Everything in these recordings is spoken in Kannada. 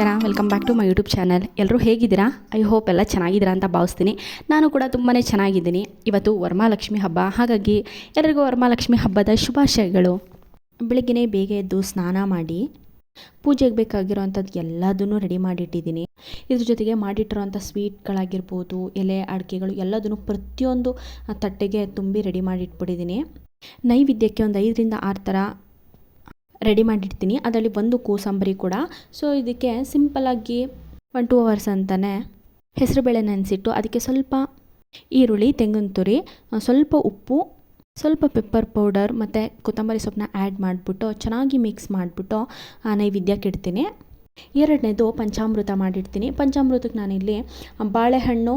ಎಲ್ರಿಗೂ ನಮಸ್ಕಾರ welcome back to my YouTube channel ಎಲ್ಲರೂ ಹೇಗಿದ್ದೀರಾ? ಐ ಹೋಪ್ ಎಲ್ಲ ಚೆನ್ನಾಗಿದ್ದೀರಾ ಅಂತ ಭಾವಿಸ್ತೀನಿ. ನಾನು ಕೂಡ ತುಂಬಾ ಚೆನ್ನಾಗಿದ್ದೀನಿ. ಇವತ್ತು ವರಮಹಾಲಕ್ಷ್ಮಿ ಹಬ್ಬ. ಹಾಗಾಗಿ ಎಲ್ಲರಿಗೂ ವರಮಹಾಲಕ್ಷ್ಮಿ ಹಬ್ಬದ ಶುಭಾಶಯಗಳು. ಬೆಳಗ್ಗೆನೇ ಬೇಗ ಎದ್ದು ಸ್ನಾನ ಮಾಡಿ, ಪೂಜೆಗೆ ಬೇಕಾಗಿರೋವಂಥದ್ದು ಎಲ್ಲದನ್ನು ರೆಡಿ ಮಾಡಿಟ್ಟಿದ್ದೀನಿ. ಇದ್ರ ಜೊತೆಗೆ ಮಾಡಿಟ್ಟಿರೋವಂಥ ಸ್ವೀಟ್ಗಳಾಗಿರ್ಬೋದು ಎಲೆ, ಅಡಿಕೆಗಳು ಎಲ್ಲದನ್ನು ಪ್ರತಿಯೊಂದು ತಟ್ಟೆಗೆ ತುಂಬಿ ರೆಡಿ ಮಾಡಿ ಇಟ್ಬಿಟ್ಟಿದ್ದೀನಿ ನೈವೇದ್ಯಕ್ಕೆ ಒಂದು ಐದರಿಂದ ಆರು ಥರ ರೆಡಿ ಮಾಡಿರ್ತೀನಿ ಅದರಲ್ಲಿ ಒಂದು ಕೋಸಂಬರಿ ಕೂಡ. ಸೊ ಇದಕ್ಕೆ ಸಿಂಪಲಾಗಿ ಒನ್ ಟೂ ಅವರ್ಸ್ ಅಂತಲೇ ಹೆಸರುಬೇಳೆ ನೆನೆಸಿಟ್ಟು ಅದಕ್ಕೆ ಸ್ವಲ್ಪ ಈರುಳ್ಳಿ, ತೆಂಗಿನ ತುರಿ ಸ್ವಲ್ಪ ಉಪ್ಪು, ಸ್ವಲ್ಪ ಪೆಪ್ಪರ್ ಪೌಡರ್ ಮತ್ತು ಕೊತ್ತಂಬರಿ ಸೊಪ್ಪನ್ನ ಆ್ಯಡ್ ಮಾಡಿಬಿಟ್ಟು ಚೆನ್ನಾಗಿ ಮಿಕ್ಸ್ ಮಾಡಿಬಿಟ್ಟು ನೈವೇದ್ಯಕ್ಕೆ ಇಡ್ತೀನಿ. ಎರಡನೇದು ಪಂಚಾಮೃತ ಮಾಡಿಡ್ತೀನಿ. ಪಂಚಾಮೃತಕ್ಕೆ ನಾನಿಲ್ಲಿ ಬಾಳೆಹಣ್ಣು,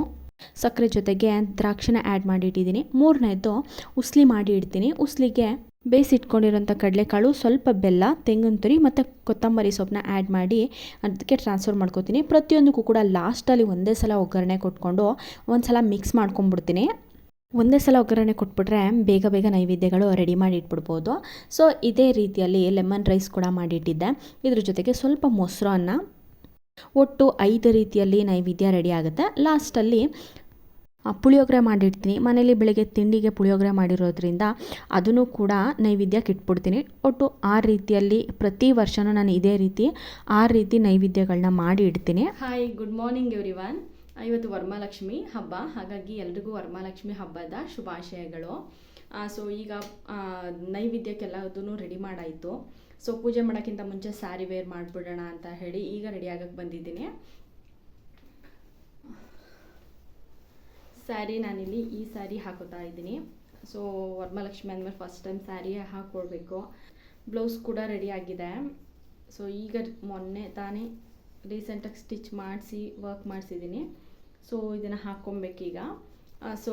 ಸಕ್ಕರೆ ಜೊತೆಗೆ ದ್ರಾಕ್ಷಿನ ಆ್ಯಡ್ ಮಾಡಿಟ್ಟಿದ್ದೀನಿ. ಮೂರನೇದು ಉಸ್ಲಿ ಮಾಡಿ ಇಡ್ತೀನಿ ಉಸ್ಲಿಗೆ ಬೇಯಿಸಿಟ್ಕೊಂಡಿರೋಂಥ ಕಡಲೆಕಾಳು, ಸ್ವಲ್ಪ ಬೆಲ್ಲ, ತೆಂಗಿನ ತುರಿ ಮತ್ತು ಕೊತ್ತಂಬರಿ ಸೊಪ್ಪನ್ನ ಆ್ಯಡ್ ಮಾಡಿ ಅದಕ್ಕೆ ಟ್ರಾನ್ಸ್ಫರ್ ಮಾಡ್ಕೊತೀನಿ. ಪ್ರತಿಯೊಂದಕ್ಕೂ ಕೂಡ ಲಾಸ್ಟಲ್ಲಿ ಒಂದೇ ಸಲ ಒಗ್ಗರಣೆ ಕೊಟ್ಕೊಂಡು ಒಂದು ಸಲ ಮಿಕ್ಸ್ ಮಾಡ್ಕೊಂಬಿಡ್ತೀನಿ ಒಂದೇ ಸಲ ಒಗ್ಗರಣೆ ಕೊಟ್ಬಿಟ್ರೆ ಬೇಗ ಬೇಗ ನೈವೇದ್ಯಗಳು ರೆಡಿ ಮಾಡಿ ಇಟ್ಬಿಡ್ಬೋದು. ಸೊ ಇದೇ ರೀತಿಯಲ್ಲಿ ಲೆಮನ್ ರೈಸ್ ಕೂಡ ಮಾಡಿಟ್ಟಿದ್ದೆ ಇದ್ರ ಜೊತೆಗೆ ಸ್ವಲ್ಪ ಮೊಸರನ್ನ ಒಟ್ಟು ಐದು ರೀತಿಯಲ್ಲಿ ನೈವೇದ್ಯ ರೆಡಿ ಆಗುತ್ತೆ. ಲಾಸ್ಟಲ್ಲಿ ಪುಳಿಯೋಗರೆ ಮಾಡಿಡ್ತೀನಿ ಮನೇಲಿ ಬೆಳಗ್ಗೆ ತಿಂಡಿಗೆ ಪುಳಿಯೋಗರೆ ಮಾಡಿರೋದ್ರಿಂದ ಅದನ್ನು ಕೂಡ ನೈವೇದ್ಯಕ್ಕೆ ಇಟ್ಬಿಡ್ತೀನಿ. ಒಟ್ಟು ಆ ರೀತಿಯಲ್ಲಿ ಪ್ರತಿ ವರ್ಷನೂ ನಾನು ಇದೇ ರೀತಿ ಆ ರೀತಿ ನೈವೇದ್ಯಗಳನ್ನ ಮಾಡಿ ಇಡ್ತೀನಿ. Hi good morning everyone ಇವತ್ತು ವರಮಹಾಲಕ್ಷ್ಮಿ ಹಬ್ಬ. ಹಾಗಾಗಿ ಎಲ್ರಿಗೂ ವರಮಹಾಲಕ್ಷ್ಮಿ ಹಬ್ಬದ ಶುಭಾಶಯಗಳು. ಸೊ ಈಗ ನೈವೇದ್ಯಕ್ಕೆಲ್ಲದೂ ರೆಡಿ ಮಾಡಾಯಿತು. ಸೊ ಪೂಜೆ ಮಾಡೋಕ್ಕಿಂತ ಮುಂಚೆ ಸ್ಯಾರಿ ವೇರ್ ಮಾಡಿಬಿಡೋಣ ಅಂತ ಹೇಳಿ ಈಗ ರೆಡಿ ಆಗಕ್ಕೆ ಬಂದಿದ್ದೀನಿ. ಸ್ಯಾರಿ ನಾನಿಲ್ಲಿ ಈ ಸ್ಯಾರಿ ಹಾಕೋತಾ ಇದ್ದೀನಿ. ಸೊ ವರಮಹಾಲಕ್ಷ್ಮಿ ಅಂದಮೇಲೆ ಫಸ್ಟ್ ಟೈಮ್ ಸ್ಯಾರಿ ಹಾಕ್ಕೊಳ್ಬೇಕು ಬ್ಲೌಸ್ ಕೂಡ ರೆಡಿ ಆಗಿದೆ. ಸೊ ಈಗ ಮೊನ್ನೆ ತಾನೇ ರೀಸೆಂಟಾಗಿ ಸ್ಟಿಚ್ ಮಾಡಿಸಿ ವರ್ಕ್ ಮಾಡಿಸಿದ್ದೀನಿ. ಸೊ ಇದನ್ನು ಹಾಕ್ಕೊಬೇಕೀಗ ಸೊ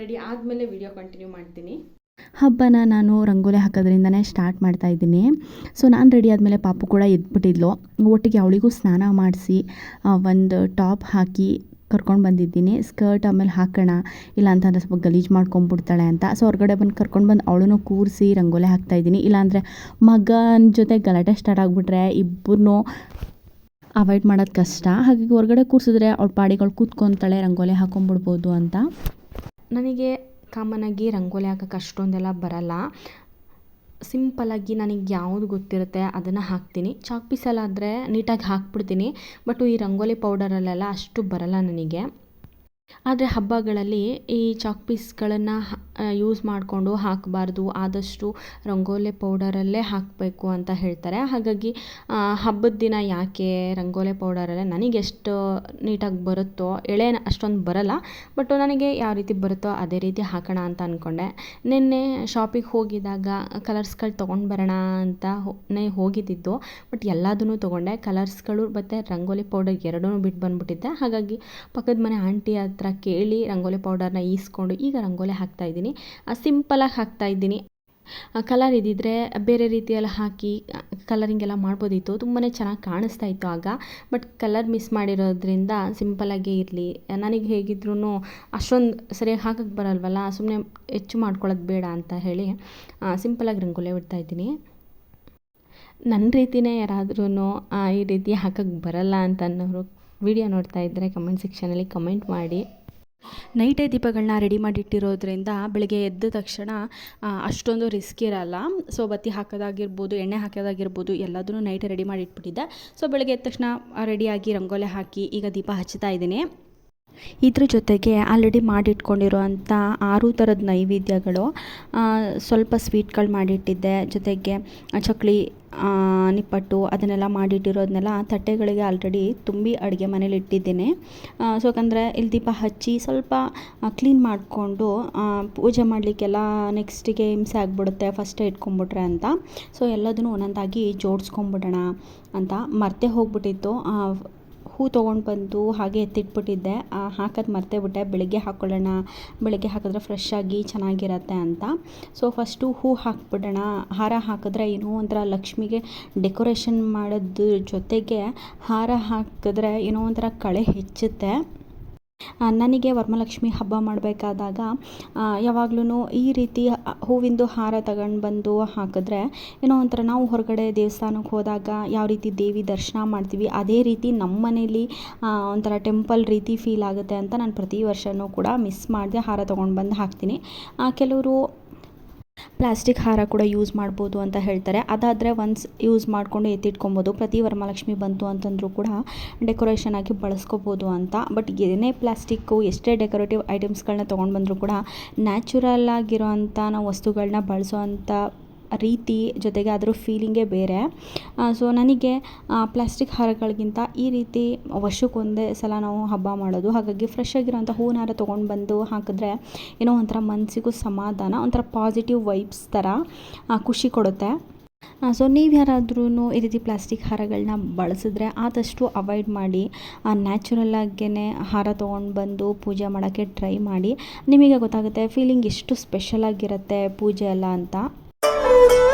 ರೆಡಿ ಆದಮೇಲೆ ವಿಡಿಯೋ ಕಂಟಿನ್ಯೂ ಮಾಡ್ತೀನಿ. ಹಬ್ಬನ ನಾನು ರಂಗೋಲಿ ಹಾಕೋದ್ರಿಂದನೇ ಸ್ಟಾರ್ಟ್ ಮಾಡ್ತಾ ಇದ್ದೀನಿ. ಸೊ ನಾನು ರೆಡಿ ಆದಮೇಲೆ ಪಾಪು ಕೂಡ ಎದ್ಬಿಟ್ಟಿದ್ಲು. ಒಟ್ಟಿಗೆ ಅವಳಿಗೂ ಸ್ನಾನ ಮಾಡಿಸಿ ಒಂದು ಟಾಪ್ ಹಾಕಿ ಕರ್ಕೊಂಡು ಬಂದಿದ್ದೀನಿ. ಸ್ಕರ್ಟ್ ಆಮೇಲೆ ಹಾಕೋಣ. ಇಲ್ಲ ಅಂತಂದರೆ ಸ್ವಲ್ಪ ಗಲೀಜು ಮಾಡ್ಕೊಂಬಿಡ್ತಾಳೆ ಅಂತ. ಸೊ ಹೊರಗಡೆ ಬಂದು ಕರ್ಕೊಂಡು ಬಂದು ಅವಳನ್ನು ಕೂರಿಸಿ ರಂಗೋಲಿ ಹಾಕ್ತಾಯಿದ್ದೀನಿ ಇಲ್ಲಾಂದರೆ ಮಗನ ಜೊತೆ ಗಲಾಟೆ ಸ್ಟಾರ್ಟ್ ಆಗಿಬಿಟ್ರೆ ಇಬ್ಬರನ್ನೂ ಅವಾಯ್ಡ್ ಮಾಡೋದು ಕಷ್ಟ. ಹಾಗಾಗಿ ಹೊರಗಡೆ ಕೂರಿಸಿದ್ರೆ ಅವ್ಳ ಪಾಡಿಗಳು ಕೂತ್ಕೊತಾಳೆ, ರಂಗೋಲಿ ಹಾಕೊಂಡ್ಬಿಡ್ಬೋದು ಅಂತ. ನನಗೆ ಕಾಮನಾಗಿ ರಂಗೋಲಿ ಹಾಕೋಕ್ಕೆ ಅಷ್ಟೊಂದೆಲ್ಲ ಬರಲ್ಲ. ಸಿಂಪಲಾಗಿ ನನಗೆ ಯಾವುದು ಗೊತ್ತಿರುತ್ತೆ ಅದನ್ನು ಹಾಕ್ತೀನಿ. ಚಾಕ್ ಪೀಸಲ್ಲಾದರೆ ನೀಟಾಗಿ ಹಾಕ್ಬಿಡ್ತೀನಿ. ಬಟ್ ಈ ರಂಗೋಲಿ ಪೌಡರಲ್ಲೆಲ್ಲ ಅಷ್ಟು ಬರಲ್ಲ ನನಗೆ. ಆದರೆ ಹಬ್ಬಗಳಲ್ಲಿ ಈ ಚಾಕ್ ಪೀಸ್ಗಳನ್ನು ಯೂಸ್ ಮಾಡಿಕೊಂಡು ಹಾಕಬಾರ್ದು. ಆದಷ್ಟು ರಂಗೋಲಿ ಪೌಡರಲ್ಲೇ ಹಾಕಬೇಕು ಅಂತ ಹೇಳ್ತಾರೆ. ಹಾಗಾಗಿ ಹಬ್ಬದ ದಿನ ಯಾಕೆ ರಂಗೋಲಿ ಪೌಡರಲ್ಲೇ ನನಗೆ ಎಷ್ಟು ನೀಟಾಗಿ ಬರುತ್ತೋ, ಎಳೆ ಅಷ್ಟೊಂದು ಬರಲ್ಲ ಬಟ್ ನನಗೆ ಯಾವ ರೀತಿ ಬರುತ್ತೋ ಅದೇ ರೀತಿ ಹಾಕೋಣ ಅಂತ ಅಂದ್ಕೊಂಡೆ ನಿನ್ನೆ ಶಾಪಿಗೆ ಹೋಗಿದ್ದಾಗ ಕಲರ್ಸ್ಗಳು ತೊಗೊಂಡು ಬರೋಣ ಅಂತ ಹೋಗಿದ್ದಿದ್ದು ಬಟ್ ಎಲ್ಲದನ್ನೂ ತೊಗೊಂಡೆ. ಕಲರ್ಸ್ಗಳು ಮತ್ತು ರಂಗೋಲಿ ಪೌಡರ್ ಎರಡೂ ಬಿಟ್ಟು ಬಂದುಬಿಟ್ಟಿದ್ದೆ. ಹಾಗಾಗಿ ಪಕ್ಕದ ಮನೆ ಆಂಟಿ ಹತ್ರ ಕೇಳಿ ರಂಗೋಲಿ ಪೌಡರ್ನ ಈಸ್ಕೊಂಡು ಈಗ ರಂಗೋಲಿ ಹಾಕ್ತಾ ಇದ್ದೀನಿ. ಸಿಂಪಲಾಗಿ ಹಾಕ್ತಾ ಇದ್ದೀನಿ. ಕಲರ್ ಇದ್ದಿದ್ರೆ ಬೇರೆ ರೀತಿಯಲ್ಲಿ ಹಾಕಿ ಕಲರಿಂಗ್ ಎಲ್ಲ ಮಾಡ್ಬೋದಿತ್ತು. ತುಂಬಾ ಚೆನ್ನಾಗಿ ಕಾಣಿಸ್ತಾ ಇತ್ತು ಆಗ. ಬಟ್ ಕಲರ್ ಮಿಸ್ ಮಾಡಿರೋದ್ರಿಂದ ಸಿಂಪಲಾಗೇ ಇರಲಿ. ನನಗೆ ಹೇಗಿದ್ರೂ ಅಷ್ಟೊಂದು ಸರಿಯಾಗಿ ಹಾಕಕ್ಕೆ ಬರಲ್ವಲ್ಲ ಸುಮ್ಮನೆ ಹೆಚ್ಚು ಮಾಡ್ಕೊಳ್ಳೋದು ಬೇಡ ಅಂತ ಹೇಳಿ ಸಿಂಪಲಾಗಿ ರಂಗೋಲಿ ಬಿಡ್ತಾ ಇದ್ದೀನಿ. ನನ್ನ ರೀತಿಯೇ ಯಾರಾದ್ರೂ ಈ ರೀತಿ ಹಾಕಕ್ಕೆ ಬರಲ್ಲ ಅಂತ ಅನ್ನೋರು ವಿಡಿಯೋ ನೋಡ್ತಾ ಇದ್ದರೆ ಕಮೆಂಟ್ ಸೆಕ್ಷನಲ್ಲಿ ಕಮೆಂಟ್ ಮಾಡಿ. ನೈಟೇ ದೀಪಗಳನ್ನ ರೆಡಿ ಮಾಡಿಟ್ಟಿರೋದ್ರಿಂದ ಬೆಳಗ್ಗೆ ಎದ್ದ ತಕ್ಷಣ ಅಷ್ಟೊಂದು ರಿಸ್ಕ್ ಇರಲ್ಲ. ಸೊ ಬತ್ತಿ ಹಾಕೋದಾಗಿರ್ಬೋದು, ಎಣ್ಣೆ ಹಾಕೋದಾಗಿರ್ಬೋದು, ಎಲ್ಲದನ್ನು ನೈಟೇ ರೆಡಿ ಮಾಡಿ ಇಟ್ಬಿಟ್ಟಿದ್ದೆ ಸೊ ಬೆಳಗ್ಗೆ ಎದ್ದ ತಕ್ಷಣ ರೆಡಿಯಾಗಿ ರಂಗೋಲೆ ಹಾಕಿ ಈಗ ದೀಪ ಹಚ್ತಾ ಇದ್ದೀನಿ. ಇದ್ರ ಜೊತೆಗೆ ಆಲ್ರೆಡಿ ಮಾಡಿಟ್ಕೊಂಡಿರುವಂಥ ಆರು ಥರದ ನೈವೇದ್ಯಗಳು ಸ್ವಲ್ಪ ಸ್ವೀಟ್ಗಳು ಮಾಡಿಟ್ಟಿದ್ದೆ. ಜೊತೆಗೆ ಚಕ್ಲಿ ನಿಪ್ಪಟ್ಟು ಅದನ್ನೆಲ್ಲ ಮಾಡಿಟ್ಟಿರೋದನ್ನೆಲ್ಲ ತಟ್ಟೆಗಳಿಗೆ ಆಲ್ರೆಡಿ ತುಂಬಿ ಅಡುಗೆ ಮನೇಲಿ ಇಟ್ಟಿದ್ದೀನಿ. ಸೊ ಯಾಕಂದರೆ ಇಲ್ಲಿ ದೀಪ ಹಚ್ಚಿ ಸ್ವಲ್ಪ ಕ್ಲೀನ್ ಮಾಡಿಕೊಂಡು ಪೂಜೆ ಮಾಡಲಿಕ್ಕೆಲ್ಲ ನೆಕ್ಸ್ಟಿಗೆ ಹಿಂಸೆ ಆಗಿಬಿಡುತ್ತೆ ಫಸ್ಟೇ ಇಟ್ಕೊಂಬಿಟ್ರೆ ಅಂತ. ಸೊ ಎಲ್ಲದನ್ನು ಒಂದೊಂದಾಗಿ ಜೋಡಿಸ್ಕೊಂಬಿಡೋಣ ಅಂತ ಮರ್ತೆ ಹೋಗ್ಬಿಟ್ಟಿತ್ತು. ಹೂ ತೊಗೊಂಡು ಬಂದು ಹಾಗೆ ಎತ್ತಿಟ್ಬಿಟ್ಟಿದ್ದೆ. ಹಾಕೋದು ಮರ್ತೇ ಬಿಟ್ಟೆ. ಬೆಳಗ್ಗೆ ಹಾಕ್ಕೊಳ್ಳೋಣ ಬೆಳಗ್ಗೆ ಹಾಕಿದ್ರೆ ಫ್ರೆಶ್ ಆಗಿ ಚೆನ್ನಾಗಿರತ್ತೆ ಅಂತ. ಸೊ ಫಸ್ಟು ಹೂ ಹಾಕ್ಬಿಡೋಣ. ಹಾರ ಹಾಕಿದ್ರೆ ಏನೋ ಒಂಥರ ಲಕ್ಷ್ಮಿಗೆ ಡೆಕೋರೇಷನ್ ಮಾಡೋದ್ರ ಜೊತೆಗೆ ಹಾರ ಹಾಕಿದ್ರೆ ಏನೋ ಒಂಥರ ಕಳೆ ಹೆಚ್ಚುತ್ತೆ. ನನಗೆ ವರಮಹಾಲಕ್ಷ್ಮಿ ಹಬ್ಬ ಮಾಡಬೇಕಾದಾಗ ಯಾವಾಗ್ಲೂ ಈ ರೀತಿ ಹೂವಿಂದು ಹಾರ ತಗೊಂಡು ಬಂದು ಹಾಕಿದ್ರೆ, ಏನೋ ಒಂಥರ ನಾವು ಹೊರಗಡೆ ದೇವಸ್ಥಾನಕ್ಕೆ ಹೋದಾಗ ಯಾವ ರೀತಿ ದೇವಿ ದರ್ಶನ ಮಾಡ್ತೀವಿ, ಅದೇ ರೀತಿ ನಮ್ಮ ಮನೇಲಿ ಒಂಥರ ಟೆಂಪಲ್ ರೀತಿ ಫೀಲ್ ಆಗುತ್ತೆ ಅಂತ ನಾನು ಪ್ರತಿ ವರ್ಷವೂ ಕೂಡ ಮಿಸ್ ಮಾಡದೆ ಹಾರ ತೊಗೊಂಡು ಬಂದು ಹಾಕ್ತೀನಿ. ಕೆಲವರು ಪ್ಲಾಸ್ಟಿಕ್ ಹಾರ ಕೂಡ ಯೂಸ್ ಮಾಡ್ಬೋದು ಅಂತ ಹೇಳ್ತಾರೆ. ಅದಾದರೆ ಒನ್ಸ್ ಯೂಸ್ ಮಾಡಿಕೊಂಡು ಎತ್ತಿಟ್ಕೊಬೋದು. ಪ್ರತಿ ವರಮಹಾಲಕ್ಷ್ಮಿ ಬಂತು ಅಂತಂದರೂ ಕೂಡ ಡೆಕೋರೇಷನ್ ಆಗಿ ಬಳಸ್ಕೋಬೋದು ಅಂತ. ಬಟ್ ಏನೇ ಪ್ಲಾಸ್ಟಿಕ್ಕು ಎಷ್ಟೇ ಡೆಕೋರೇಟಿವ್ ಐಟಮ್ಸ್ಗಳನ್ನ ತೊಗೊಂಡು ಬಂದರೂ ಕೂಡ ನ್ಯಾಚುರಲ್ ಆಗಿರೋ ಅಂಥ ನಾವು ವಸ್ತುಗಳನ್ನ ಬಳಸೋವಂಥ ರೀತಿ ಜೊತೆಗೆ ಅದ್ರ ಫೀಲಿಂಗೇ ಬೇರೆ. ಸೊ ನನಗೆ ಪ್ಲಾಸ್ಟಿಕ್ ಹಾರಗಳಿಗಿಂತ ಈ ರೀತಿ ವರ್ಷಕ್ಕೊಂದೇ ಸಲ ನಾವು ಹಬ್ಬ ಮಾಡೋದು. ಹಾಗಾಗಿ ಫ್ರೆಶ್ ಆಗಿರೋಂಥ ಹೂವಿನ ಹಾರ ತೊಗೊಂಡು ಬಂದು ಹಾಕಿದ್ರೆ ಏನೋ ಒಂಥರ ಮನಸ್ಸಿಗೂ ಸಮಾಧಾನ, ಒಂಥರ ಪಾಸಿಟಿವ್ ವೈಬ್ಸ್ ಥರ ಖುಷಿ ಕೊಡುತ್ತೆ. ಸೊ ನೀವು ಯಾರಾದ್ರೂ ಈ ರೀತಿ ಪ್ಲಾಸ್ಟಿಕ್ ಹಾರಗಳನ್ನ ಬಳಸಿದ್ರೆ ಆದಷ್ಟು ಅವಾಯ್ಡ್ ಮಾಡಿ ನ್ಯಾಚುರಲ್ ಆಗೇ ಹಾರ ತೊಗೊಂಡು ಬಂದು ಪೂಜೆ ಮಾಡೋಕ್ಕೆ ಟ್ರೈ ಮಾಡಿ. ನಿಮಗೆ ಗೊತ್ತಾಗುತ್ತೆ ಫೀಲಿಂಗ್ ಎಷ್ಟು ಸ್ಪೆಷಲ್ ಆಗಿರುತ್ತೆ ಪೂಜೆ ಎಲ್ಲ ಅಂತ. Bye.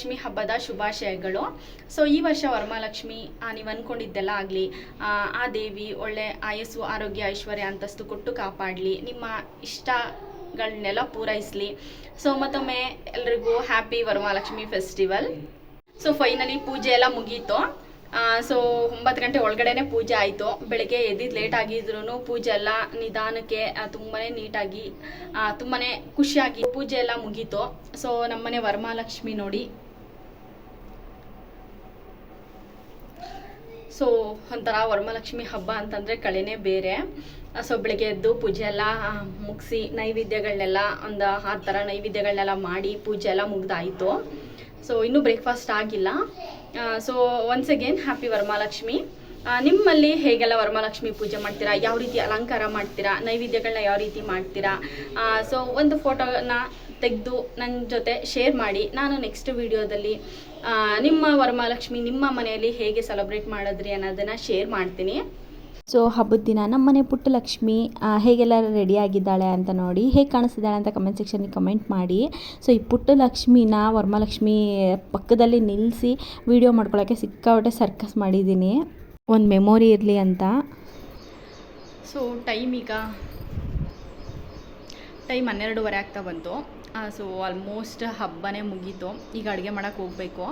ವರಮಹಾಲಕ್ಷ್ಮಿ ಹಬ್ಬದ ಶುಭಾಶಯಗಳು. ಸೊ ಈ ವರ್ಷ ವರಮಹಾಲಕ್ಷ್ಮಿ ನೀವು ಅನ್ಕೊಂಡಿದ್ದೆಲ್ಲ ಆಗಲಿ ಆ ದೇವಿ ಒಳ್ಳೆ ಆಯಸ್ಸು ಆರೋಗ್ಯ ಐಶ್ವರ್ಯ ಅಂತಸ್ತು ಕೊಟ್ಟು ಕಾಪಾಡಲಿ ನಿಮ್ಮ ಇಷ್ಟಗಳನ್ನೆಲ್ಲ ಪೂರೈಸಲಿ. ಸೊ ಮತ್ತೊಮ್ಮೆ ಎಲ್ರಿಗೂ happy Varamahalakshmi festival so finally ಪೂಜೆ ಎಲ್ಲ ಮುಗೀತು. ಸೊ ಒಂಬತ್ತು ಗಂಟೆ ಒಳಗಡೆನೆ ಪೂಜೆ ಆಯಿತು. ಬೆಳಗ್ಗೆ ಎದ್ದಿದ್ದು ಲೇಟ್ ಆಗಿದ್ರು ಪೂಜೆ ಎಲ್ಲ ನಿಧಾನಕ್ಕೆ ಆ, ತುಂಬಾನೇ ನೀಟಾಗಿ ಆ, ತುಂಬಾನೇ ಖುಷಿಯಾಗಿ ಪೂಜೆ ಎಲ್ಲ ಮುಗೀತು. ಸೊ ನಮ್ಮನೆ ವರಮಹಾಲಕ್ಷ್ಮಿ ನೋಡಿ ಸೊ, ಒಂಥರ ವರಮಹಾಲಕ್ಷ್ಮಿ ಹಬ್ಬ ಅಂತಂದರೆ ಕಳೆನೇ ಬೇರೆ. ಸೊ, ಬೆಳಗ್ಗೆ ಎದ್ದು ಪೂಜೆ ಎಲ್ಲ ಮುಗಿಸಿ ನೈವೇದ್ಯಗಳನ್ನೆಲ್ಲ ಒಂದು ಆ ಥರ ನೈವೇದ್ಯಗಳನ್ನೆಲ್ಲ ಮಾಡಿ ಪೂಜೆ ಎಲ್ಲ ಮುಗ್ದಾಯಿತು. ಸೊ, ಇನ್ನೂ ಬ್ರೇಕ್ಫಾಸ್ಟ್ ಆಗಿಲ್ಲ. So once again happy Varamahalakshmi. ನಿಮ್ಮಲ್ಲಿ ಹೇಗೆಲ್ಲ ವರಮಹಾಲಕ್ಷ್ಮಿ ಪೂಜೆ ಮಾಡ್ತೀರಾ? ಯಾವ ರೀತಿ ಅಲಂಕಾರ ಮಾಡ್ತೀರಾ? ನೈವೇದ್ಯಗಳನ್ನ ಯಾವ ರೀತಿ ಮಾಡ್ತೀರಾ? ಸೊ, ಒಂದು ಫೋಟೋನ ತೆಗೆದು ನನ್ನ ಜೊತೆ ಶೇರ್ ಮಾಡಿ. ನಾನು ನೆಕ್ಸ್ಟ್ ವಿಡಿಯೋದಲ್ಲಿ ನಿಮ್ಮ ವರಮಹಾಲಕ್ಷ್ಮಿ ನಿಮ್ಮ ಮನೆಯಲ್ಲಿ ಹೇಗೆ ಸೆಲೆಬ್ರೇಟ್ ಮಾಡಿದ್ರಿ ಅನ್ನೋದನ್ನು ಶೇರ್ ಮಾಡ್ತೀನಿ. ಸೊ ಹಬ್ಬದ ದಿನ ನಮ್ಮನೆ ಪುಟ್ಟ ಲಕ್ಷ್ಮಿ ಹೇಗೆಲ್ಲ ರೆಡಿ ಆಗಿದ್ದಾಳೆ ಅಂತ ನೋಡಿ, ಹೇಗೆ ಕಾಣಿಸ್ತಿದ್ದಾಳೆ ಅಂತ ಕಮೆಂಟ್ ಸೆಕ್ಷನ್ಗೆ ಕಮೆಂಟ್ ಮಾಡಿ. ಸೊ ಈ ಪುಟ್ಟ ಲಕ್ಷ್ಮಿನ ವರ್ಮಲಕ್ಷ್ಮಿ ಪಕ್ಕದಲ್ಲಿ ನಿಲ್ಲಿಸಿ ವಿಡಿಯೋ ಮಾಡ್ಕೊಳ್ಳೋಕ್ಕೆ ಸಿಕ್ಕಾಪಟ್ಟೆ ಸರ್ಕಸ್ ಮಾಡಿದ್ದೀನಿ. ಒಂದು ಮೆಮೊರಿ ಇರಲಿ ಅಂತ. ಸೊ ಟೈಮ್ ಈಗ ಟೈಮ್ ಹನ್ನೆರಡೂವರೆ ಆಗ್ತಾ ಬಂತು. ಸೊ ಆಲ್ಮೋಸ್ಟ್ ಹಬ್ಬನೇ ಮುಗೀತು. ಈಗ ಅಡುಗೆ ಮಾಡೋಕ್ಕೆ ಹೋಗಬೇಕು.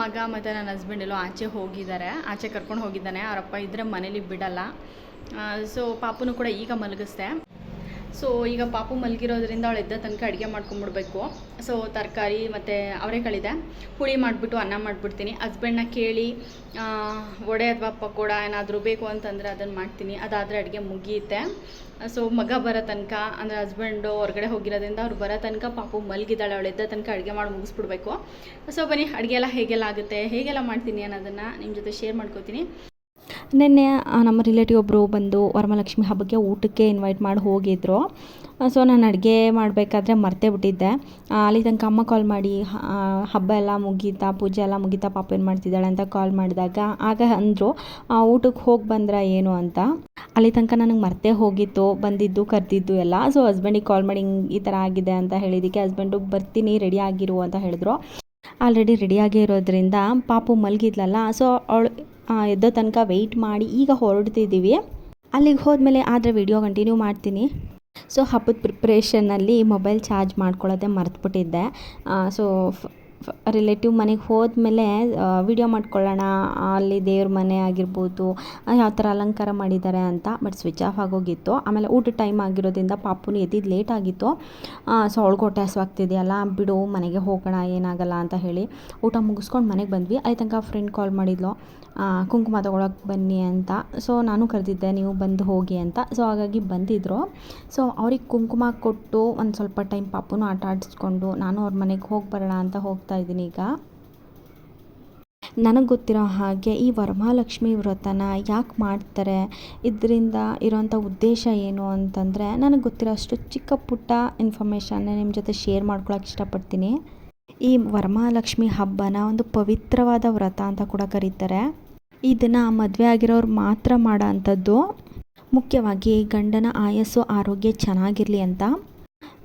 ಮಗ ಮತ್ತು ನನ್ನ ಹಸ್ಬೆಂಡ್ ಎಲ್ಲೋ ಆಚೆ ಹೋಗಿದ್ದಾರೆ. ಆಚೆ ಕರ್ಕೊಂಡು ಹೋಗಿದ್ದಾನೆ. ಅವರಪ್ಪ ಇದ್ದರೆ ಮನೇಲಿ ಬಿಡಲ್ಲ. ಸೊ ಪಾಪುನು ಕೂಡ ಈಗ ಮಲಗಿಸ್ದೆ. ಸೊ ಈಗ ಪಾಪು ಮಲಗಿರೋದ್ರಿಂದ ಅವಳು ಎದ್ದ ತನಕ ಅಡುಗೆ ಮಾಡ್ಕೊಂಬಿಡ್ಬೇಕು. ಸೊ ತರಕಾರಿ ಮತ್ತು ಅವರೆಕಾಳಿದೆ ಹುಳಿ ಮಾಡಿಬಿಟ್ಟು ಅನ್ನ ಮಾಡಿಬಿಡ್ತೀನಿ. ಹಸ್ಬೆಂಡ್ನ ಕೇಳಿ ವಡೆ ಅಥವಾ ಪಕೋಡ ಏನಾದರೂ ಬೇಕು ಅಂತಂದರೆ ಅದನ್ನು ಮಾಡ್ತೀನಿ. ಅದಾದರೆ ಅಡುಗೆ ಮುಗಿಯುತ್ತೆ ಸೊ ಮಗ ಬರೋ ತನಕ, ಅಂದರೆ ಹಸ್ಬೆಂಡು ಹೊರಗಡೆ ಹೋಗಿರೋದ್ರಿಂದ ಅವ್ರು ಬರೋ ತನಕ ಪಾಪು ಮಲಗಿದ್ದಾಳೆ, ಅವಳು ತನಕ ಅಡುಗೆ ಮಾಡಿ ಮುಗಿಸ್ಬಿಡ್ಬೇಕು. ಸೊ ಬನ್ನಿ, ಅಡುಗೆ ಎಲ್ಲ ಹೇಗೆಲ್ಲ ಆಗುತ್ತೆ, ಹೇಗೆಲ್ಲ ಮಾಡ್ತೀನಿ ಅನ್ನೋದನ್ನು ನಿಮ್ಮ ಜೊತೆ ಶೇರ್ ಮಾಡ್ಕೋತೀನಿ. ನಿನ್ನೆ ನಮ್ಮ ರಿಲೇಟಿವ್ ಒಬ್ಬರು ಬಂದು ವರಮಹಾಲಕ್ಷ್ಮಿ ಹಬ್ಬಕ್ಕೆ ಊಟಕ್ಕೆ ಇನ್ವೈಟ್ ಮಾಡಿ ಹೋಗಿದ್ರು. ಸೊ ನಾನು ಅಡುಗೆ ಮಾಡಬೇಕಾದ್ರೆ ಮರ್ತೇ ಬಿಟ್ಟಿದ್ದೆ. ಅಲ್ಲಿ ತನಕ ಅಮ್ಮ ಕಾಲ್ ಮಾಡಿ ಹಬ್ಬ ಎಲ್ಲ ಮುಗೀತಾ, ಪೂಜೆ ಎಲ್ಲ ಮುಗೀತಾ, ಪಾಪ ಏನು ಮಾಡ್ತಿದ್ದಾಳೆ? ಅಂತ ಕಾಲ್ ಮಾಡಿದಾಗ ಆಗ ಅಂದರು ಊಟಕ್ಕೆ ಹೋಗಿ ಬಂದ್ರ ಏನು ಅಂತ? ಅಲ್ಲಿ ತನಕ ನನಗೆ ಮರ್ತೇ ಹೋಗಿತ್ತು, ಬಂದಿದ್ದು, ಕರೆದಿದ್ದು ಎಲ್ಲ. ಸೊ ಹಸ್ಬೆಂಡಿಗೆ ಕಾಲ್ ಮಾಡಿ ಈ ಥರ ಆಗಿದೆ ಅಂತ ಹೇಳಿದ್ದಕ್ಕೆ ಹಸ್ಬೆಂಡು ಬರ್ತೀನಿ ರೆಡಿ ಆಗಿರು ಅಂತ ಹೇಳಿದ್ರು. ಆಲ್ರೆಡಿ ರೆಡಿಯಾಗೇ ಇರೋದ್ರಿಂದ ಪಾಪು ಮಲಗಿದ್ಲಲ್ಲ. ಸೊ ಅವಳು ಎದ್ದೋ ತನಕ ವೆಯ್ಟ್ ಮಾಡಿ ಈಗ ಹೊರಡ್ತಿದ್ದೀವಿ. ಅಲ್ಲಿಗೆ ಹೋದ್ಮೇಲೆ ಆದರೆ ವಿಡಿಯೋ ಕಂಟಿನ್ಯೂ ಮಾಡ್ತೀನಿ. ಸೊ ಹಬ್ಬದ ಪ್ರಿಪ್ರೇಷನಲ್ಲಿ ಮೊಬೈಲ್ ಚಾರ್ಜ್ ಮಾಡ್ಕೊಳ್ಳೋದೇ ಮರ್ತುಬಿಟ್ಟಿದ್ದೆ. ಸೊ ರಿಲೇಟಿವ್ ಮನೆಗೆ ಹೋದ್ಮೇಲೆ ವಿಡಿಯೋ ಮಾಡ್ಕೊಳ್ಳೋಣ, ಅಲ್ಲಿ ದೇವ್ರ ಮನೆ ಆಗಿರ್ಬೋದು ಯಾವ ಥರ ಅಲಂಕಾರ ಮಾಡಿದ್ದಾರೆ ಅಂತ ಬಟ್ ಸ್ವಿಚ್ ಆಫ್ ಆಗೋಗಿತ್ತು. ಆಮೇಲೆ ಊಟ ಟೈಮ್ ಆಗಿರೋದ್ರಿಂದ ಪಾಪುನ ಎದ್ದಿದ್ದು ಲೇಟ್ ಆಗಿತ್ತು. ಸೊ ಅವಳಿಗೆ ಹೊಟ್ಟೆ ಹಸುವಾಗ್ತಿದೆಯಲ್ಲ ಬಿಡು ಮನೆಗೆ ಹೋಗೋಣ, ಏನಾಗಲ್ಲ ಅಂತ ಹೇಳಿ ಊಟ ಮುಗಿಸ್ಕೊಂಡು ಮನೆಗೆ ಬಂದ್ವಿ. ಅಲ್ಲಿ ತನಕ ಫ್ರೆಂಡ್ ಕಾಲ್ ಮಾಡಿದ್ಲು. ಕುಂಕುಮ ತೊಗೊಳಕ್ಕೆ ಬನ್ನಿ ಅಂತ. ಸೊ ನಾನು ಕರೆದಿದ್ದೆ, ನೀವು ಬಂದು ಹೋಗಿ ಅಂತ. ಸೊ ಹಾಗಾಗಿ ಬಂದಿದ್ದರು ಸೊ ಅವ್ರಿಗೆ ಕುಂಕುಮ ಕೊಟ್ಟು ಒಂದು ಸ್ವಲ್ಪ ಟೈಮ್ ಪಾಪುನು ಆಟ ಆಡಿಸ್ಕೊಂಡು ನಾನು ಅವ್ರ ಮನೆಗೆ ಹೋಗಿ ಬರೋಣ ಅಂತ ಹೋಗ್ತಾ ಇದ್ದೀನಿ ಈಗ. ನನಗೆ ಗೊತ್ತಿರೋ ಹಾಗೆ ಈ ವರಮಹಾಲಕ್ಷ್ಮಿ ವ್ರತನ ಯಾಕೆ ಮಾಡ್ತಾರೆ, ಇದರಿಂದ ಇರೋಂಥ ಉದ್ದೇಶ ಏನು ಅಂತಂದರೆ, ನನಗೆ ಗೊತ್ತಿರೋ ಅಷ್ಟು ಚಿಕ್ಕ ಪುಟ್ಟ ಇನ್ಫಾರ್ಮೇಷನ್ನ ನಿಮ್ಮ ಜೊತೆ ಶೇರ್ ಮಾಡ್ಕೊಳಕ್ಕೆ ಇಷ್ಟಪಡ್ತೀನಿ. ಈ ವರಮಹಾಲಕ್ಷ್ಮಿ ಹಬ್ಬನ ಒಂದು ಪವಿತ್ರವಾದ ವ್ರತ ಅಂತ ಕೂಡ ಕರೀತಾರೆ. ಇದನ್ನು ಮದುವೆ ಆಗಿರೋರು ಮಾತ್ರ ಮಾಡೋ ಮುಖ್ಯವಾಗಿ ಗಂಡನ ಆಯಸ್ಸು, ಆರೋಗ್ಯ ಚೆನ್ನಾಗಿರಲಿ ಅಂತ.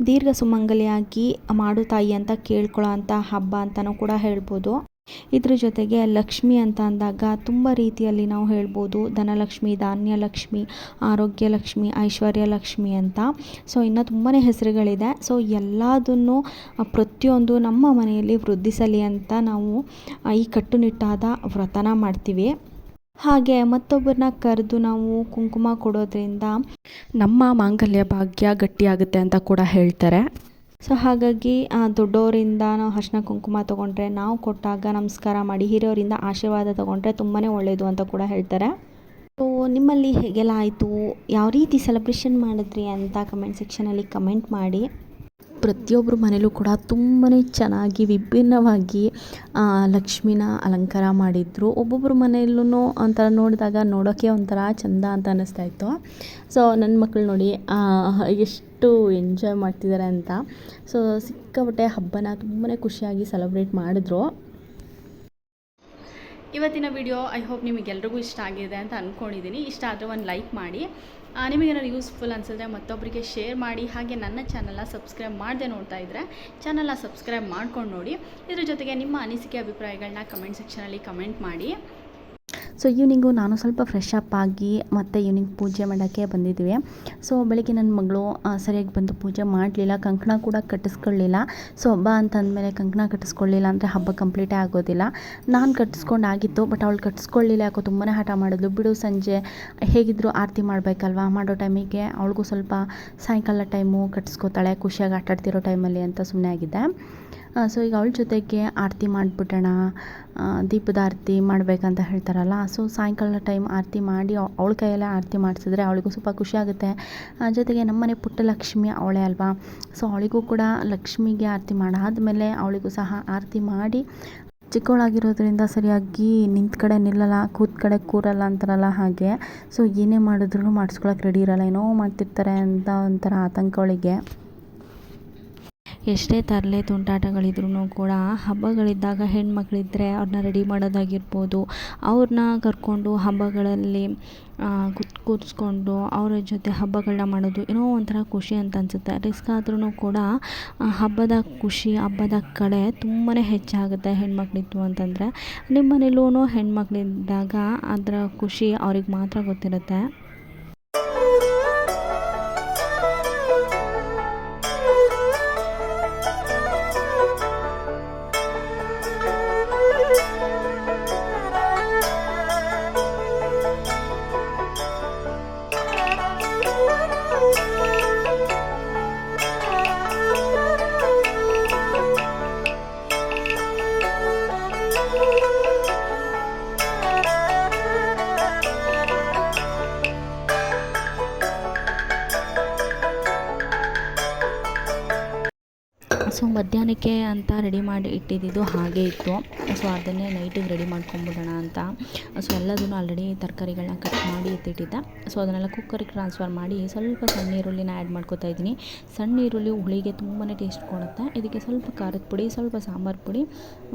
ದೀರ್ಘ ಸುಮಂಗಲಿಯಾಗಿ ಮಾಡು ತಾಯಿ ಅಂತ ಕೇಳ್ಕೊಳ್ಳೋ ಅಂಥ ಹಬ್ಬ ಅಂತಲೂ ಕೂಡ ಹೇಳ್ಬೋದು. ಇದ್ರ ಜೊತೆಗೆ ಲಕ್ಷ್ಮಿ ಅಂತ ಅಂದಾಗ ತುಂಬ ರೀತಿಯಲ್ಲಿ ನಾವು ಹೇಳ್ಬೋದು ಧನಲಕ್ಷ್ಮಿ, ಧಾನ್ಯಲಕ್ಷ್ಮಿ ಆರೋಗ್ಯ ಲಕ್ಷ್ಮಿ ಐಶ್ವರ್ಯ ಲಕ್ಷ್ಮಿ ಅಂತ. ಸೊ ಇನ್ನು ತುಂಬಾ ಹೆಸರುಗಳಿದೆ. ಸೊ ಎಲ್ಲದನ್ನು ಪ್ರತಿಯೊಂದು ನಮ್ಮ ಮನೆಯಲ್ಲಿ ವೃದ್ಧಿಸಲಿ ಅಂತ ನಾವು ಈ ಕಟ್ಟುನಿಟ್ಟಾದ ವ್ರತನ ಮಾಡ್ತೀವಿ. ಹಾಗೆ ಮತ್ತೊಬ್ಬರನ್ನ ಕರೆದು ನಾವು ಕುಂಕುಮ ಕೊಡೋದ್ರಿಂದ ನಮ್ಮ ಮಾಂಗಲ್ಯ ಭಾಗ್ಯ ಗಟ್ಟಿಯಾಗುತ್ತೆ ಅಂತ ಕೂಡ ಹೇಳ್ತಾರೆ. ಸೊ ಹಾಗಾಗಿ ದೊಡ್ಡವರಿಂದ ನಾವು ಅರ್ಶಿನ ಕುಂಕುಮ ತೊಗೊಂಡ್ರೆ ನಾವು ಕೊಟ್ಟಾಗ ನಮಸ್ಕಾರ ಮಾಡಿ, ಹಿರಿಯವರಿಂದ ಆಶೀರ್ವಾದ ತೊಗೊಂಡ್ರೆ ತುಂಬಾ ಒಳ್ಳೆಯದು ಅಂತ ಕೂಡ ಹೇಳ್ತಾರೆ. ಸೊ ನಿಮ್ಮಲ್ಲಿ ಹೇಗೆಲ್ಲ ಆಯಿತು? ಯಾವ ರೀತಿ ಸೆಲೆಬ್ರೇಷನ್ ಮಾಡಿದ್ರಿ ಅಂತ ಕಮೆಂಟ್ ಸೆಕ್ಷನಲ್ಲಿ ಕಮೆಂಟ್ ಮಾಡಿ. ಪ್ರತಿಯೊಬ್ಬರ ಮನೇಲೂ ಕೂಡ ತುಂಬಾ ಚೆನ್ನಾಗಿ ವಿಭಿನ್ನವಾಗಿ ಲಕ್ಷ್ಮಿನ ಅಲಂಕಾರ ಮಾಡಿದ್ರು. ಒಬ್ಬೊಬ್ಬರ ಮನೆಯಲ್ಲೂ ಒಂಥರ ನೋಡಿದಾಗ ನೋಡೋಕ್ಕೆ ಒಂಥರ ಚಂದ ಅಂತ ಅನ್ನಿಸ್ತಾ ಇತ್ತು. ಸೊ ನನ್ನ ಮಕ್ಕಳು ನೋಡಿ ಎಷ್ಟು ಎಂಜಾಯ್ ಮಾಡ್ತಿದ್ದಾರೆ ಅಂತ. ಸೊ ಸಿಕ್ಕಾಪಟ್ಟೆ ಹಬ್ಬನ ತುಂಬಾ ಖುಷಿಯಾಗಿ ಸೆಲೆಬ್ರೇಟ್ ಮಾಡಿದ್ರು. ಇವತ್ತಿನ ವಿಡಿಯೋ ಐ ಹೋಪ್ ನಿಮಗೆಲ್ರಿಗೂ ಇಷ್ಟ ಆಗಿದೆ ಅಂತ ಅಂದ್ಕೊಂಡಿದ್ದೀನಿ ಇಷ್ಟ ಆದರೆ ಒಂದು ಲೈಕ್ ಮಾಡಿ. ನಿಮಗೇನಾದ್ರು ಯೂಸ್ಫುಲ್ ಅನಿಸಿದ್ರೆ ಮತ್ತೊಬ್ಬರಿಗೆ ಶೇರ್ ಮಾಡಿ. ಹಾಗೆ ನನ್ನ ಚಾನಲ್ನ ಸಬ್ಸ್ಕ್ರೈಬ್ ಮಾಡದೆ ನೋಡ್ತಾ ಇದ್ದರೆ ಚಾನಲ್ನ ಸಬ್ಸ್ಕ್ರೈಬ್ ಮಾಡ್ಕೊಂಡು ನೋಡಿ. ಇದ್ರ ಜೊತೆಗೆ ನಿಮ್ಮ ಅನಿಸಿಕೆ ಅಭಿಪ್ರಾಯಗಳನ್ನ ಕಮೆಂಟ್ ಸೆಕ್ಷನಲ್ಲಿ ಕಮೆಂಟ್ ಮಾಡಿ. ಸೊ ಈವ್ನಿಂಗು ನಾನು ಸ್ವಲ್ಪ ಫ್ರೆಶ್ ಅಪ್ ಆಗಿ ಮತ್ತು ಈವ್ನಿಂಗ್ ಪೂಜೆ ಮಾಡೋಕ್ಕೆ ಬಂದಿದ್ವಿ ಸೊ ಬೆಳಗ್ಗೆ ನನ್ನ ಮಗಳು ಸರಿಯಾಗಿ ಬಂದು ಪೂಜೆ ಮಾಡಲಿಲ್ಲ. ಕಂಕಣ ಕೂಡ ಕಟ್ಟಿಸ್ಕೊಳ್ಳಿಲ್ಲ. ಸೊ ಹಬ್ಬ ಅಂತ ಅಂದಮೇಲೆ ಕಂಕಣ ಕಟ್ಟಿಸ್ಕೊಳ್ಳಿಲ್ಲ ಅಂದರೆ ಹಬ್ಬ ಕಂಪ್ಲೀಟೇ ಆಗೋದಿಲ್ಲ. ನಾನು ಕಟ್ಟಿಸ್ಕೊಂಡಾಗಿತ್ತು ಬಟ್ ಅವಳು ಕಟ್ಟಿಸ್ಕೊಳ್ಳಿಲ್ಲ. ಯಾಕೋ ತುಂಬಾ ಹಠ ಮಾಡಿದ್ಲು. ಬಿಡು ಸಂಜೆ ಹೇಗಿದ್ದರೂ ಆರತಿ ಮಾಡಬೇಕಲ್ವಾ? ಮಾಡೋ ಟೈಮಿಗೆ ಅವಳಿಗೂ ಸ್ವಲ್ಪ ಸಾಯಂಕಾಲ ಟೈಮು ಕಟ್ಟಿಸ್ಕೊತಾಳೆ. ಖುಷಿಯಾಗಿ ಆಟಾಡ್ತಿರೋ ಟೈಮಲ್ಲಿ ಅಂತ ಸುಮ್ಮನೆ ಆಗಿದ್ದೆ. ಸೊ ಈಗ ಅವಳ ಜೊತೆಗೆ ಆರತಿ ಮಾಡಿಬಿಡೋಣ ದೀಪದ ಆರತಿ ಮಾಡಬೇಕಂತ ಹೇಳ್ತಾರಲ್ಲ ಸೊ ಸಾಯಂಕಾಲ ಟೈಮ್ ಆರತಿ ಮಾಡಿ ಅವಳ ಕೈಯಲ್ಲೇ ಆರತಿ ಮಾಡಿಸಿದ್ರೆ ಅವಳಿಗೂ ಸ್ವಲ್ಪ ಖುಷಿ ಆಗುತ್ತೆ. ಜೊತೆಗೆ ನಮ್ಮನೆ ಪುಟ್ಟ ಲಕ್ಷ್ಮಿ ಅವಳೇ ಅಲ್ವಾ ಸೊ ಅವಳಿಗೂ ಕೂಡ ಲಕ್ಷ್ಮಿಗೆ ಆರತಿ ಮಾಡಾದಮೇಲೆ ಅವಳಿಗೂ ಸಹ ಆರತಿ ಮಾಡಿ, ಚಿಕ್ಕವಳಾಗಿರೋದ್ರಿಂದ ಸರಿಯಾಗಿ ನಿಂತ ಕಡೆ ನಿಲ್ಲಲ್ಲ, ಕೂತ್ ಕಡೆ ಕೂರಲ್ಲ ಅಂತಾರಲ್ಲ ಹಾಗೆ ಸೊ ಏನೇ ಮಾಡಿದ್ರು ಮಾಡಿಸ್ಕೊಳಕ್ಕೆ ರೆಡಿ ಇರಲ್ಲ, ಏನೋ ಮಾಡ್ತಿರ್ತಾರೆ ಅಂತ ಒಂಥರ ಆತಂಕ ಅವಳಿಗೆ. ಎಷ್ಟೇ ತರಲೆ ತುಂಟಾಟಗಳಿದ್ರೂ ಕೂಡ ಹಬ್ಬಗಳಿದ್ದಾಗ ಹೆಣ್ಮಕ್ಳಿದ್ರೆ ಅವ್ರನ್ನ ರೆಡಿ ಮಾಡೋದಾಗಿರ್ಬೋದು. ಅವ್ರನ್ನ ಕರ್ಕೊಂಡು ಹಬ್ಬಗಳಲ್ಲಿ ಕುತ್ ಕೂರಿಸ್ಕೊಂಡು ಅವರ ಜೊತೆ ಹಬ್ಬಗಳನ್ನ ಮಾಡೋದು ಏನೋ ಒಂಥರ ಖುಷಿ ಅಂತ ಅನಿಸುತ್ತೆ. ರಿಸ್ಕ್ ಆದ್ರೂ ಕೂಡ ಹಬ್ಬದ ಖುಷಿ, ಹಬ್ಬದ ಕಡೆ ತುಂಬಾ ಹೆಚ್ಚಾಗುತ್ತೆ ಹೆಣ್ಮಕ್ಳಿತ್ತು ಅಂತಂದರೆ. ನಿಮ್ಮ ಮನೇಲೂ ಹೆಣ್ಮಕ್ಳಿದ್ದಾಗ ಅದರ ಖುಷಿ ಅವ್ರಿಗೆ ಮಾತ್ರ ಗೊತ್ತಿರುತ್ತೆ. ಸೊ ಅಂತ ರೆಡಿ ಮಾಡಿ ಇಟ್ಟಿದ್ದಿದ್ದು ಹಾಗೆ ಇತ್ತು. ಸೊ ಅದನ್ನೇ ನೈಟಿಗೆ ರೆಡಿ ಮಾಡ್ಕೊಂಬಿಡೋಣ ಅಂತ. ಸೊ ಎಲ್ಲದನ್ನು ಆಲ್ರೆಡಿ ತರಕಾರಿಗಳನ್ನ ಕಟ್ ಮಾಡಿ ಎತ್ತಿಟ್ಟಿದ್ದೆ ಸೊ ಅದನ್ನೆಲ್ಲ ಕುಕ್ಕರಿಗೆ ಟ್ರಾನ್ಸ್ಫರ್ ಮಾಡಿ ಸ್ವಲ್ಪ ಸಣ್ಣ ಈರುಳ್ಳಿನ ಆ್ಯಡ್ ಮಾಡ್ಕೋತಾ ಇದ್ದೀನಿ. ಸಣ್ಣ ಈರುಳ್ಳಿ ಹುಳಿಗೆ ತುಂಬಾ ಟೇಸ್ಟ್ ಕೊಡುತ್ತೆ. ಇದಕ್ಕೆ ಸ್ವಲ್ಪ ಖಾರದ ಪುಡಿ, ಸ್ವಲ್ಪ ಸಾಂಬಾರು ಪುಡಿ,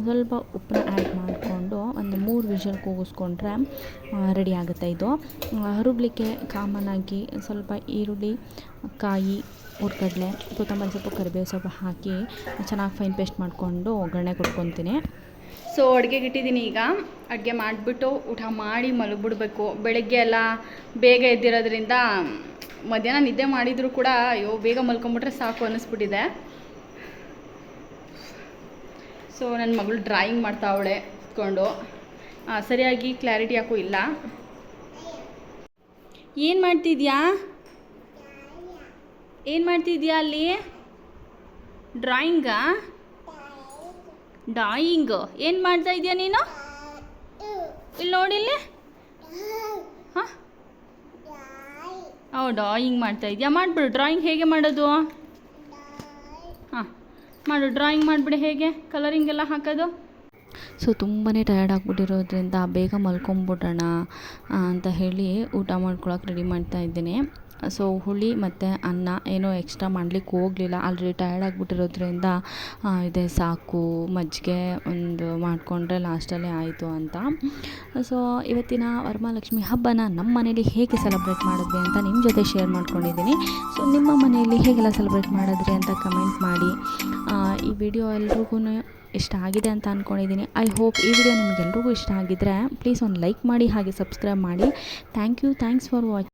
ಸ್ವಲ್ಪ ಉಪ್ಪನ್ನ ಆ್ಯಡ್ ಮಾಡಿಕೊಂಡು ಒಂದು ಮೂರು ವಿಷಲ್ ಕೂಗಿಸ್ಕೊಂಡ್ರೆ ರೆಡಿ ಆಗುತ್ತೆ ಇದು. ಹರುಬ್ಲಿಕ್ಕೆ ಕಾಮನ್ ಆಗಿ ಸ್ವಲ್ಪ ಈರುಳ್ಳಿ, ಕಾಯಿ, ಹುರ್ಗಡ್ಲೆ, ಕೊತ್ತಂಬರಿ ಸೊಪ್ಪು, ಕರಿಬೇವು ಸೊಪ್ಪು ಹಾಕಿ ಚೆನ್ನಾಗಿ ಫೈನ್ ಪೇಸ್ಟ್ ಮಾಡಿಕೊಂಡು ಒಗ್ಗರಣೆ ಕೊಟ್ಕೊತೀನಿ. ಸೊ ಅಡುಗೆಗೆ ಇಟ್ಟಿದ್ದೀನಿ ಈಗ. ಅಡುಗೆ ಮಾಡಿಬಿಟ್ಟು ಊಟ ಮಾಡಿ ಮಲಗಿಬಿಡ್ಬೇಕು. ಬೆಳಗ್ಗೆ ಎಲ್ಲ ಬೇಗ ಎದ್ದಿರೋದ್ರಿಂದ ಮಧ್ಯಾಹ್ನ ನಿದ್ದೆ ಮಾಡಿದರೂ ಕೂಡ ಅಯ್ಯೋ ಬೇಗ ಮಲ್ಕೊಂಬಿಟ್ರೆ ಸಾಕು ಅನ್ನಿಸ್ಬಿಟ್ಟಿದೆ. ಸೊ ನನ್ನ ಮಗಳು ಡ್ರಾಯಿಂಗ್ ಮಾಡ್ತಾವಳೆ ಕೂತ್ಕೊಂಡು. ಸರಿಯಾಗಿ ಕ್ಲಾರಿಟಿ ಯಾಕೂ ಇಲ್ಲ. ಏನು ಮಾಡ್ತಿದ್ಯಾ? ಏನು ಮಾಡ್ತಿದ್ಯಾ ಅಲ್ಲಿ? ಡ್ರಾಯಿಂಗಾ ಡ್ರಾಯಿಂಗ್ ಏನು ಮಾಡ್ತಾ ಇದೆಯಾ ನೀನು? ಇಲ್ಲಿ ನೋಡಿಲ್ಲಿ ಹಾಂ? ಓ ಡ್ರಾಯಿಂಗ್ ಮಾಡ್ತಾ ಇದೆಯಾ. ಮಾಡಿಬಿಡು ಡ್ರಾಯಿಂಗ್ ಹೇಗೆ ಮಾಡೋದು? ಹಾಂ, ಮಾಡು ಡ್ರಾಯಿಂಗ್ ಮಾಡಿಬಿಡು ಹೇಗೆ? ಕಲರಿಂಗ್ ಎಲ್ಲ ಹಾಕೋದು? ಸೊ ತುಂಬಾ ಟಯರ್ಡ್ ಆಗಿಬಿಟ್ಟಿರೋದ್ರಿಂದ ಬೇಗ ಮಲ್ಕೊಂಬಿಡೋಣ ಅಂತ ಹೇಳಿ ಊಟ ಮಾಡ್ಕೊಳಕ್ಕೆ ರೆಡಿ ಮಾಡ್ತಾ ಇದ್ದೀನಿ. ಸೊ ಹುಳಿ ಮತ್ತು ಅನ್ನ ಏನೋ ಎಕ್ಸ್ಟ್ರಾ ಮಾಡ್ಲಿಕ್ಕೆ ಹೋಗಲಿಲ್ಲ. ಆಲ್ರೆಡಿ ಟಯರ್ಡ್ ಆಗಿಬಿಟ್ಟಿರೋದ್ರಿಂದ ಇದೆ ಸಾಕು, ಮಜ್ಜಿಗೆ ಒಂದು ಮಾಡಿಕೊಂಡ್ರೆ ಲಾಸ್ಟಲ್ಲಿ ಆಯಿತು ಅಂತ. ಸೊ ಇವತ್ತಿನ ವರಮಹಾಲಕ್ಷ್ಮಿ ಹಬ್ಬನ ನಮ್ಮ ಮನೇಲಿ ಹೇಗೆ ಸೆಲೆಬ್ರೇಟ್ ಮಾಡಿದ್ವಿ ಅಂತ ನಿಮ್ಮ ಜೊತೆ ಶೇರ್ ಮಾಡ್ಕೊಂಡಿದ್ದೀನಿ. ಸೊ ನಿಮ್ಮ ಮನೆಯಲ್ಲಿ ಹೇಗೆಲ್ಲ ಸೆಲೆಬ್ರೇಟ್ ಮಾಡಿದ್ರಿ ಅಂತ ಕಮೆಂಟ್ ಮಾಡಿ. ಈ ವಿಡಿಯೋ ಎಲ್ರಿಗೂ ಇಷ್ಟ ಆಗಿದೆ ಅಂತ ಅಂದ್ಕೊಂಡಿದ್ದೀನಿ ಐ ಹೋಪ್ ಈ ವಿಡಿಯೋ ನಿಮಗೆಲ್ರಿಗೂ ಇಷ್ಟ ಆಗಿದ್ದರೆ ಪ್ಲೀಸ್ ಒಂದು ಲೈಕ್ ಮಾಡಿ, ಹಾಗೆ ಸಬ್ಸ್ಕ್ರೈಬ್ ಮಾಡಿ. Thank you thanks for watch